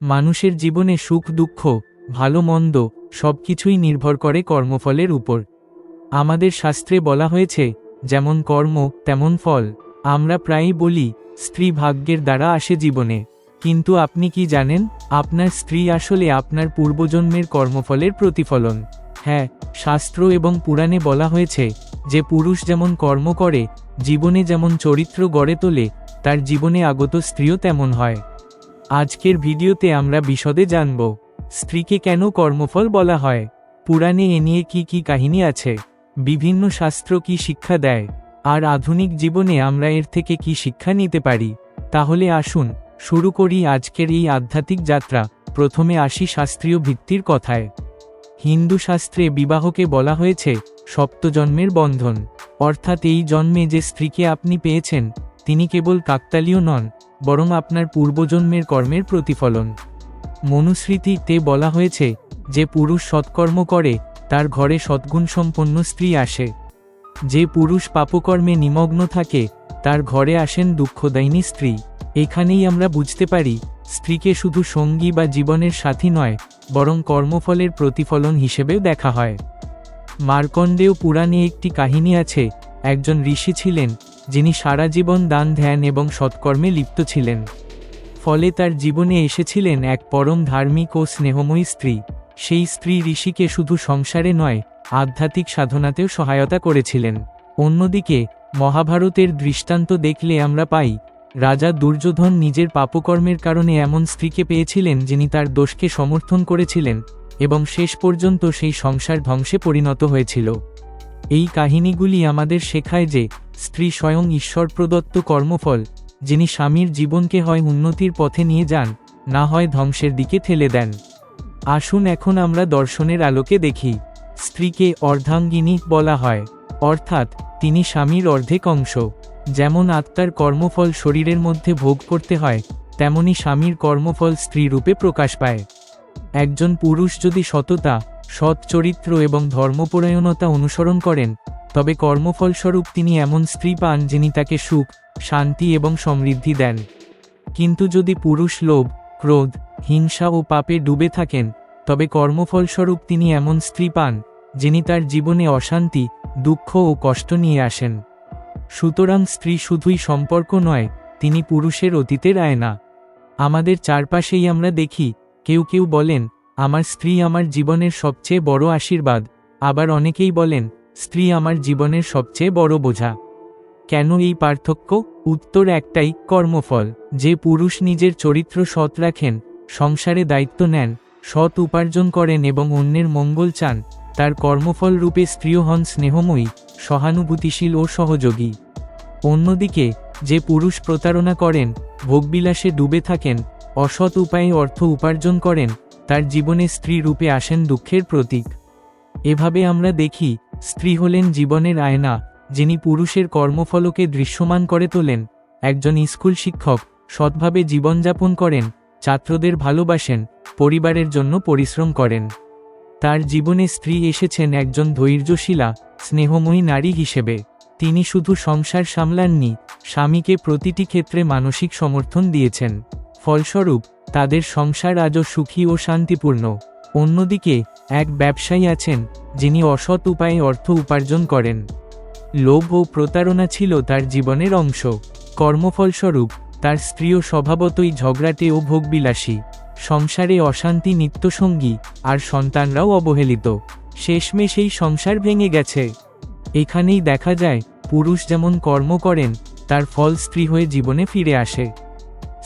মানুষের জীবনে সুখ, দুঃখ, ভালো, মন্দ সব কিছুই নির্ভর করে কর্মফলের উপর। আমাদের শাস্ত্রে বলা হয়েছে, যেমন কর্ম, তেমন ফল। আমরা প্রায়ই বলি, স্ত্রী ভাগ্যের দ্বারা আসে জীবনে। কিন্তু আপনি কি জানেন, আপনার স্ত্রী আসলে আপনার পূর্বজন্মের কর্মফলের প্রতিফলন? হ্যাঁ শাস্ত্র এবং পুরাণে বলা হয়েছে, যে পুরুষ যেমন কর্ম করে, জীবনে যেমন চরিত্র গড়ে তোলে, তার জীবনে আগত স্ত্রীও তেমন হয়। আজকের ভিডিওতে আমরা বিশদে জানব, স্ত্রীকে কেন কর্মফল বলা হয়, পুরাণে এ নিয়ে কি কি কাহিনী আছে, বিভিন্ন শাস্ত্র কি শিক্ষা দেয়, আর আধুনিক জীবনে আমরা এর থেকে কি শিক্ষা নিতে পারি, তাহলে আসুন শুরু করি আজকের এই আধ্যাত্মিক যাত্রা, প্রথমে আসি শাস্ত্রীয় ভিত্তির কথায়। হিন্দু শাস্ত্রে বিবাহকে বলা হয়েছে সপ্তজন্মের বন্ধন, অর্থাৎ এই জন্মে যে স্ত্রীকে আপনি পেয়েছেন তিনি কেবল কাকতালীয় নন, বরং আপনার পূর্বজন্মের কর্মের প্রতিফলন। মনুস্মৃতিতে বলা হয়েছে, যে পুরুষ সৎকর্ম করে, তার ঘরে সদ্গুণসম্পন্ন স্ত্রী আসে। যে পুরুষ পাপকর্মে নিমগ্ন থাকে, তার ঘরে আসেন দুঃখদায়িনী স্ত্রী। এখানেই আমরা বুঝতে পারি, স্ত্রীকে শুধু সঙ্গী বা জীবনের সাথী নয়, বরং কর্মফলের প্রতিফলন হিসেবেও দেখা হয়। মার্কণ্ডেয় পুরাণে একটি কাহিনী আছে, একজন ঋষি ছিলেন যিনি সারা জীবন দান, ধ্যান এবং সৎকর্মে লিপ্ত ছিলেন। ফলে তার জীবনে এসেছিলেন এক পরম ধার্মিক ও স্নেহময়ী স্ত্রী। সেই স্ত্রী ঋষিকে শুধু সংসারে নয়, আধ্যাত্মিক সাধনাতেও সহায়তা করেছিলেন। অন্যদিকে, মহাভারতের দৃষ্টান্ত দেখলে আমরা পাই, রাজা দুর্যোধন নিজের পাপকর্মের কারণে এমন স্ত্রীকে পেয়েছিলেন যিনি তার দোষকে সমর্থন করেছিলেন এবং শেষ পর্যন্ত সেই সংসার ধ্বংসে পরিণত হয়েছিল। এই কাহিনীগুলি আমাদের শেখায় যে স্ত্রী স্বয়ং ঈশ্বর প্রদত্ত কর্মফল, যিনি স্বামীর জীবনকে হয় উন্নতির পথে নিয়ে যান, না হয় ধ্বংসের দিকে ঠেলে দেন। আসুন এখন আমরা দর্শনের আলোকে দেখি। স্ত্রীকে অর্ধাঙ্গিনী বলা হয়, অর্থাৎ তিনি স্বামীর অর্ধেক অংশ। যেমন আত্মার কর্মফল শরীরের মধ্যে ভোগ করতে হয়, তেমনি স্বামীর কর্মফল স্ত্রী রূপে প্রকাশ পায়। একজন পুরুষ যদি সততা, সৎ চরিত্র এবং ধর্মপরায়ণতা অনুসরণ করেন তবে কর্মফলস্বরূপ তিনি এমন স্ত্রী পান যিনি তাকে সুখ, শান্তি এবং সমৃদ্ধি দেন। কিন্তু যদি পুরুষ লোভ, ক্রোধ, হিংসা ও পাপে ডুবে থাকেন, তবে কর্মফলস্বরূপ তিনি এমন স্ত্রী পান, যিনি তার জীবনে অশান্তি, দুঃখ ও কষ্ট নিয়ে আসেন। সুতরাং স্ত্রী শুধুই সম্পর্ক নয়, তিনি পুরুষের অতীতের আয়না। আমাদের চারপাশেই আমরা দেখি, কেউ কেউ বলেন, আমার স্ত্রী আমার জীবনের সবচেয়ে বড় আশীর্বাদ। আবার অনেকেই বলেন স্ত্রী আমার জীবনের সবচেয়ে বড় বোঝা। কেন এই পার্থক্য? উত্তর একটাই, কর্মফল। যে পুরুষ নিজের চরিত্র সৎ রাখেন, সংসারে দায়িত্ব নেন, সৎ উপার্জন করেন এবং অন্যের মঙ্গল চান, তার কর্মফল রূপে স্ত্রীও হন স্নেহময়ী, সহানুভূতিশীল ও সহযোগী। অন্যদিকে, যে পুরুষ প্রতারণা করেন, ভোগবিলাসে ডুবে থাকেন, অসৎ উপায়ে অর্থ উপার্জন করেন, তার জীবনে স্ত্রী রূপে আসেন দুঃখের প্রতীক। এভাবে আমরা দেখি স্ত্রী হলেন জীবনের আয়না, যিনি পুরুষের কর্মফলকে দৃশ্যমান করে তোলেন। একজন স্কুল শিক্ষক, সৎভাবে জীবনযাপন করেন, ছাত্রদের ভালোবাসেন, পরিবারের জন্য পরিশ্রম করেন। তার জীবনে স্ত্রী এসেছেন একজন ধৈর্যশীলা, স্নেহময়ী নারী হিসেবে। তিনি শুধু সংসার সামলাননি, স্বামীকে প্রতিটি ক্ষেত্রে মানসিক সমর্থন দিয়েছেন। ফলস্বরূপ, তাদের সংসার আজও সুখী ও শান্তিপূর্ণ। অন্যদিকে, এক ব্যবসায়ী আছেন, যিনি অসৎ উপায়ে অর্থ উপার্জন করেন। লোভ ও প্রতারণা ছিল তার জীবনের অংশ। কর্মফলস্বরূপ, তার স্ত্রীও স্বভাবতই ঝগড়াটে ও ভোগবিলাসী। সংসারে অশান্তি নিত্যসঙ্গী, আর সন্তানরাও অবহেলিত। শেষমেশ এই সংসার ভেঙে গেছে। এখানেই দেখা যায়, পুরুষ যেমন কর্ম করেন, তার ফল স্ত্রী হয়ে জীবনে ফিরে আসে।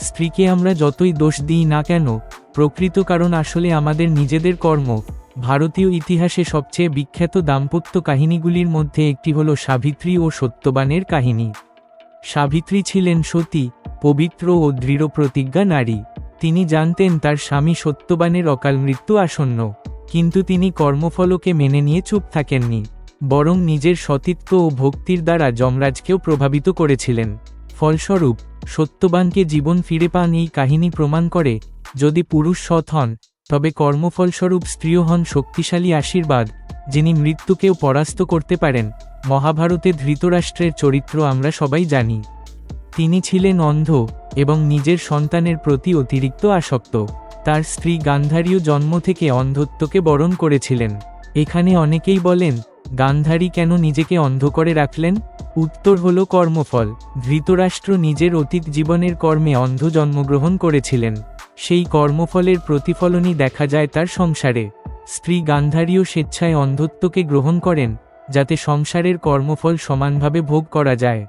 স্ত্রীকে আমরা যতই দোষ দিই না কেন প্রকৃত কারণ আসলে আমাদের নিজেদের কর্ম। ভারতীয় ইতিহাসে সবচেয়ে বিখ্যাত দাম্পত্য কাহিনীগুলির মধ্যে একটি হল সাবিত্রী ও সত্যবানের কাহিনী। সাবিত্রী ছিলেন সতী, পবিত্র ও দৃঢ় প্রতিজ্ঞা নারী। তিনি জানতেন তার স্বামী সত্যবানের অকাল মৃত্যু আসন্ন। কিন্তু তিনি কর্মফলকে মেনে নিয়ে চুপ থাকেননি, বরং নিজের সতীত্ব ও ভক্তির দ্বারা যমরাজকেও প্রভাবিত করেছিলেন। ফলস্বরূপ, সত্যবানকে জীবন ফিরে পান এই কাহিনী প্রমাণ করে যদি পুরুষ সৎ হন, তবে কর্মফলস্বরূপ স্ত্রীও হন শক্তিশালী আশীর্বাদ, যিনি মৃত্যুকেও পরাস্ত করতে পারেন। মহাভারতে ধৃতরাষ্ট্রের চরিত্র আমরা সবাই জানি। তিনি ছিলেন অন্ধ এবং নিজের সন্তানের প্রতি অতিরিক্ত আসক্ত। তার স্ত্রী গান্ধারীও জন্ম থেকে অন্ধত্বকে বরণ করেছিলেন। এখানে অনেকেই বলেন গান্ধারী কেন নিজেকে অন্ধ করে রাখলেন? উত্তর হল কর্মফল। ধৃতরাষ্ট্র নিজের অতীত জীবনের কর্মে অন্ধ জন্মগ্রহণ করেছিলেন। সেই কর্মফলের প্রতিফলনই দেখা যায় তার সংসারে। স্ত্রী গান্ধারীও স্বেচ্ছায় অন্ধত্বকে গ্রহণ করেন, যাতে সংসারের কর্মফল সমানভাবে ভোগ করা যায়।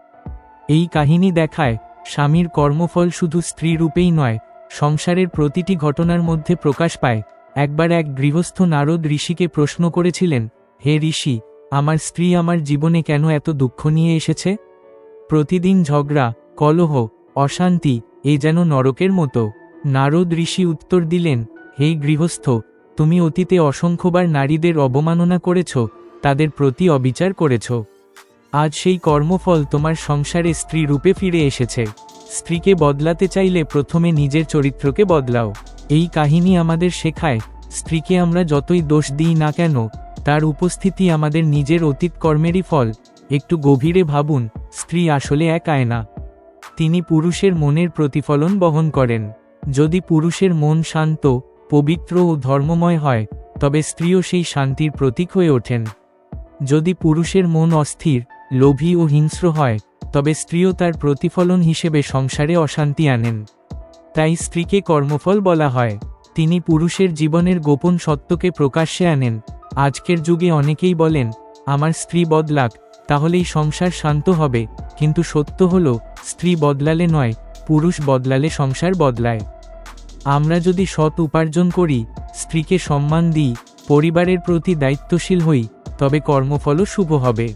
এই কাহিনী দেখায়, স্বামীর কর্মফল শুধু স্ত্রী রূপেই নয়, সংসারের প্রতিটি ঘটনার মধ্যে প্রকাশ পায়। একবার এক গৃহস্থ নারদ ঋষিকে প্রশ্ন করেছিলেন, হে ঋষি আমার স্ত্রী আমার জীবনে কেন এত দুঃখ নিয়ে এসেছে? প্রতিদিন ঝগড়া, কলহ, অশান্তি, এ যেন নরকের মতো। নারদ ঋষি উত্তর দিলেন, হে গৃহস্থ, তুমি অতীতে অসংখ্যবার নারীদের অবমাননা করেছ, তাদের প্রতি অবিচার করেছ। আজ সেই কর্মফল তোমার সংসারে স্ত্রী রূপে ফিরে এসেছে। স্ত্রীকে বদলাতে চাইলে প্রথমে নিজের চরিত্রকে বদলাও। এই কাহিনী আমাদের শেখায়, স্ত্রীকে আমরা যতই দোষ দিই না কেন তার উপস্থিতি আমাদের নিজের অতীত কর্মেরই ফল। একটু গভীরে ভাবুন, স্ত্রী আসলে এক আয়না। তিনি পুরুষের মনের প্রতিফলন বহন করেন। যদি পুরুষের মন শান্ত, পবিত্র ও ধর্মময় হয়, তবে স্ত্রীও সেই শান্তির প্রতীক হয়ে ওঠেন। যদি পুরুষের মন অস্থির, লোভী ও হিংস্র হয়, তবে স্ত্রীও তার প্রতিফলন হিসেবে সংসারে অশান্তি আনেন। তাই স্ত্রীকে কর্মফল বলা হয়। তিনি পুরুষের জীবনের গোপন সত্যকে প্রকাশ্যে আনেন। আজকের যুগে অনেকেই বলেন, আমার স্ত্রী বদলাক, তাহলেই সংসার শান্ত হবে। কিন্তু সত্য হল, স্ত্রী বদলালে নয়, পুরুষ বদলালে সংসার বদলায়। আমরা যদি সৎ উপার্জন করি, স্ত্রীকে সম্মান দিই, পরিবারের প্রতি দায়িত্বশীল হই, তবে কর্মফলও শুভ হবে।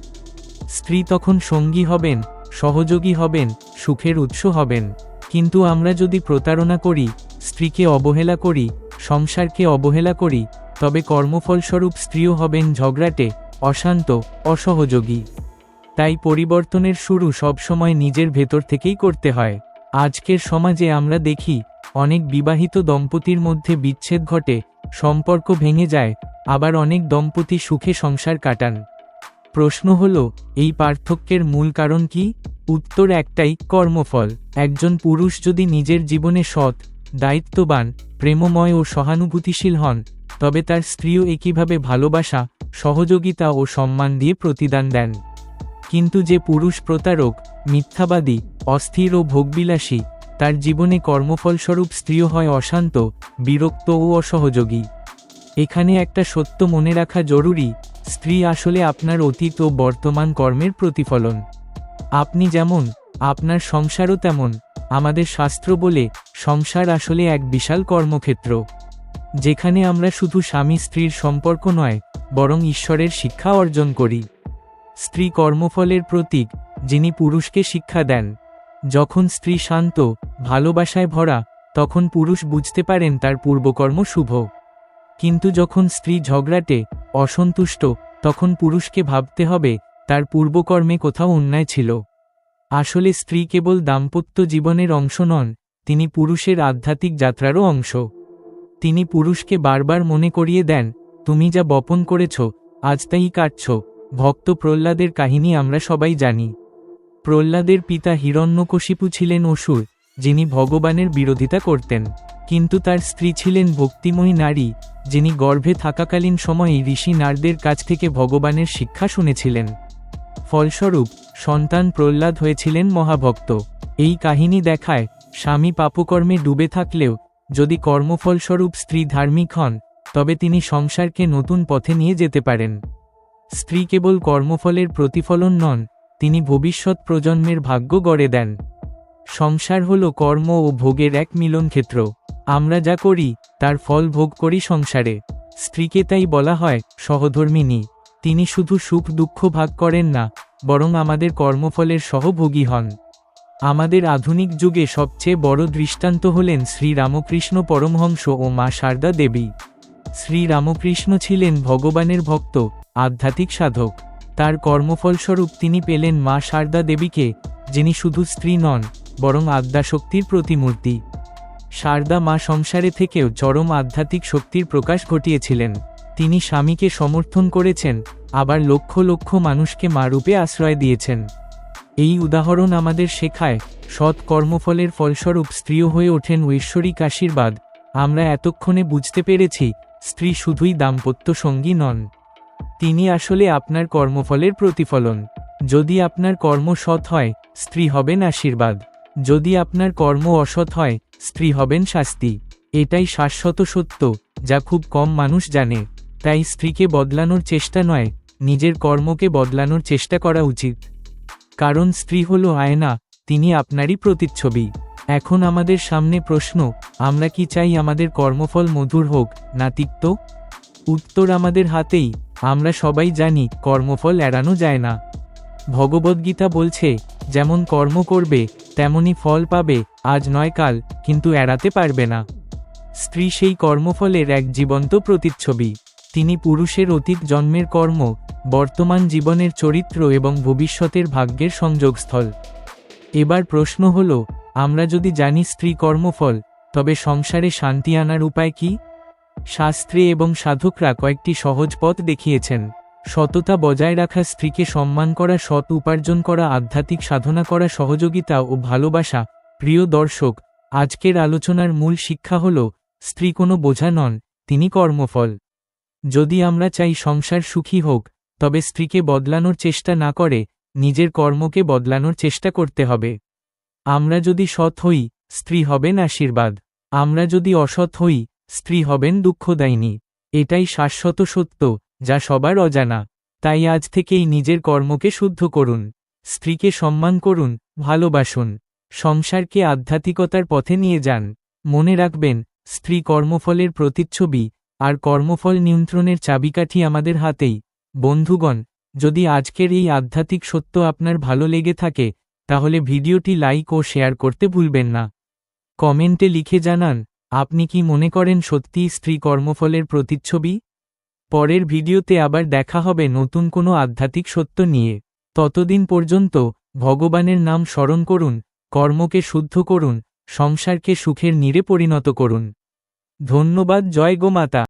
স্ত্রী তখন সঙ্গী হবেন, সহযোগী হবেন, সুখের উৎস হবেন। কিন্তু আমরা যদি প্রতারণা করি, স্ত্রীকে অবহেলা করি, সংসারকে অবহেলা করি তবে কর্মফলস্বরূপ স্ত্রীও হবেন ঝগড়াটে, অশান্ত, অসহযোগী। তাই পরিবর্তনের শুরু সবসময় নিজের ভেতর থেকেই করতে হয়। আজকের সমাজে আমরা দেখি, অনেক বিবাহিত দম্পতির মধ্যে বিচ্ছেদ ঘটে, সম্পর্ক ভেঙে যায়, আবার অনেক দম্পতি সুখে সংসার কাটান। প্রশ্ন হল, এই পার্থক্যের মূল কারণ কি? উত্তর একটাই, কর্মফল। একজন পুরুষ যদি নিজের জীবনে সৎ, দায়িত্ববান, প্রেমময় ও সহানুভূতিশীল হন তবে তার স্ত্রীও একইভাবে ভালোবাসা, সহযোগিতা ও সম্মান দিয়ে প্রতিদান দেন। কিন্তু যে পুরুষ প্রতারক, মিথ্যাবাদী, অস্থির ও ভোগবিলাসী, তার জীবনে কর্মফলস্বরূপ স্ত্রীও হয় অশান্ত, বিরক্ত ও অসহযোগী। এখানে একটা সত্য মনে রাখা জরুরি, স্ত্রী আসলে আপনার অতীত ও বর্তমান কর্মের প্রতিফলন। আপনি যেমন, আপনার সংসারও তেমন, আমাদের শাস্ত্র বলে, সংসার আসলে এক বিশাল কর্মক্ষেত্র। যেখানে আমরা শুধু স্বামী স্ত্রীর সম্পর্ক নয়, বরং ঈশ্বরের শিক্ষা অর্জন করি। স্ত্রী কর্মফলের প্রতীক, যিনি পুরুষকে শিক্ষা দেন। যখন স্ত্রী শান্ত, ভালোবাসায় ভরা, তখন পুরুষ বুঝতে পারেন তার পূর্বকর্ম শুভ। কিন্তু যখন স্ত্রী ঝগড়াটে, অসন্তুষ্ট, তখন পুরুষকে ভাবতে হবে, তার পূর্বকর্মে কোথাও অন্যায় ছিল। আসলে স্ত্রী কেবল দাম্পত্য জীবনের অংশ নন, তিনি পুরুষের আধ্যাত্মিক যাত্রারও অংশ। তিনি পুরুষকে বারবার মনে করিয়ে দেন, তুমি যা বপন করেছ, আজ তাই কাটছ। ভক্ত প্রহ্লাদের কাহিনী আমরা সবাই জানি। প্রহ্লাদের পিতা হিরণ্যকশিপু ছিলেন অসুর, যিনি ভগবানের বিরোধিতা করতেন। কিন্তু তার স্ত্রী ছিলেন ভক্তিময়ী নারী, যিনি গর্ভে থাকাকালীন সময়ে ঋষি নারদের কাছ থেকে ভগবানের শিক্ষা শুনেছিলেন। ফলস্বরূপ, সন্তান প্রহ্লাদ হয়েছিলেন মহাভক্ত। এই কাহিনী দেখায়, স্বামী পাপকর্মে ডুবে থাকলেও যদি কর্মফলস্বরূপ স্ত্রী ধার্মিক হন, তবে তিনি সংসারকে নতুন পথে নিয়ে যেতে পারেন। স্ত্রী কেবল কর্মফলের প্রতিফলন নন, তিনি ভবিষ্যৎ প্রজন্মের ভাগ্য গড়ে দেন। সংসার হল কর্ম ও ভোগের এক মিলন ক্ষেত্র আমরা যা করি, তার ফল ভোগ করি সংসারে। স্ত্রীকে তাই বলা হয়, সহধর্মিনী। তিনি শুধু সুখ দুঃখ ভাগ করেন না, বরং আমাদের কর্মফলের সহভোগী হন। আমাদের আধুনিক যুগে সবচেয়ে বড় দৃষ্টান্ত হলেন শ্রীরামকৃষ্ণ পরমহংস ও মা শারদা দেবী। শ্রীরামকৃষ্ণ ছিলেন ভগবানের ভক্ত, আধ্যাত্মিক সাধক। তার কর্মফলস্বরূপ তিনি পেলেন মা শারদা দেবীকে, যিনি শুধু স্ত্রী নন, বরং আদ্যাশক্তির প্রতিমূর্তি। সারদা মা সংসারে থেকেও চরম আধ্যাত্মিক শক্তির প্রকাশ ঘটিয়েছিলেন। তিনি স্বামীকে সমর্থন করেছেন, আবার লক্ষ লক্ষ মানুষকে মা রূপে আশ্রয় দিয়েছেন। এই উদাহরণ আমাদের শেখায়, সৎ কর্মফলের ফলস্বরূপ স্ত্রীও হয়ে ওঠেন ঐশ্বরিক আশীর্বাদ। আমরা এতক্ষণে বুঝতে পেরেছি, স্ত্রী শুধুই দাম্পত্য সঙ্গী নন। তিনি আসলে আপনার কর্মফলের প্রতিফলন। যদি আপনার কর্ম সৎ হয়, স্ত্রী হবেন আশীর্বাদ। যদি আপনার কর্ম অসৎ হয়, স্ত্রী হবেন শাস্তি। এটাই শাশ্বত সত্য, যা খুব কম মানুষ জানে। তাই স্ত্রীকে বদলানোর চেষ্টা নয়, নিজের কর্মকে বদলানোর চেষ্টা করা উচিত। কারণ স্ত্রী হল আয়না, তিনি আপনারই প্রতিচ্ছবি। এখন আমাদের সামনে প্রশ্ন, আমরা কি চাই আমাদের কর্মফল মধুর হোক, না তিক্ত? উত্তর আমাদের হাতেই, আমরা সবাই জানি, কর্মফল এড়ানো যায় না। ভগবদ্গীতা বলছে, যেমন কর্ম করবে, তেমনি ফল পাবে, আজ নয় কাল, কিন্তু এড়াতে পারবে না। স্ত্রী সেই কর্মফলের এক জীবন্ত প্রতিচ্ছবি। তিনি পুরুষের অতীত জন্মের কর্ম, বর্তমান জীবনের চরিত্র এবং ভবিষ্যতের ভাগ্যের সংযোগস্থল। এবার প্রশ্ন হল, আমরা যদি জানি স্ত্রী কর্মফল, তবে সংসারে শান্তি আনার উপায় কি? শাস্ত্রে এবং সাধকরা কয়েকটি সহজ পথ দেখিয়েছেন। সততা বজায় রাখা স্ত্রীকে সম্মান করা, সৎ উপার্জন করা, আধ্যাত্মিক সাধনা করা, সহযোগিতা ও ভালোবাসা। প্রিয় দর্শক, আজকের আলোচনার মূল শিক্ষা হল, স্ত্রী কোনো বোঝা নন, তিনি কর্মফল। যদি আমরা চাই সংসার সুখী হোক, তবে স্ত্রীকে বদলানোর চেষ্টা না করে, নিজের কর্মকে বদলানোর চেষ্টা করতে হবে। আমরা যদি সৎ হই, স্ত্রী হবেন আশীর্বাদ। আমরা যদি অসৎ হই, স্ত্রী হবেন দুঃখদায়িনী এটাই শাশ্বত সত্য, যা সবার অজানা। তাই আজ থেকেই নিজের কর্মকে শুদ্ধ করুন। স্ত্রীকে সম্মান করুন, ভালোবাসুন। সংসারকে আধ্যাত্মিকতার পথে নিয়ে যান। মনে রাখবেন, স্ত্রী কর্মফলের প্রতিচ্ছবি আর কর্মফল নিয়ন্ত্রণের চাবিকাঠি আমাদের হাতেই। বন্ধুগণ, যদি আজকের এই আধ্যাত্মিক সত্য আপনার ভালো লেগে থাকে, তাহলে ভিডিওটি লাইক ও শেয়ার করতে ভুলবেন না। কমেন্টে লিখে জানান, আপনি কি মনে করেন সত্যি স্ত্রী কর্মফলের প্রতিচ্ছবি? পরের ভিডিওতে আবার দেখা হবে নতুন কোনো আধ্যাত্মিক সত্য নিয়ে। ততদিন পর্যন্ত ভগবানের নাম স্মরণ করুন, কর্মকে শুদ্ধ করুন, সংসারকে সুখের নীড়ে পরিণত করুন। ধন্যবাদ, জয় গোমাতা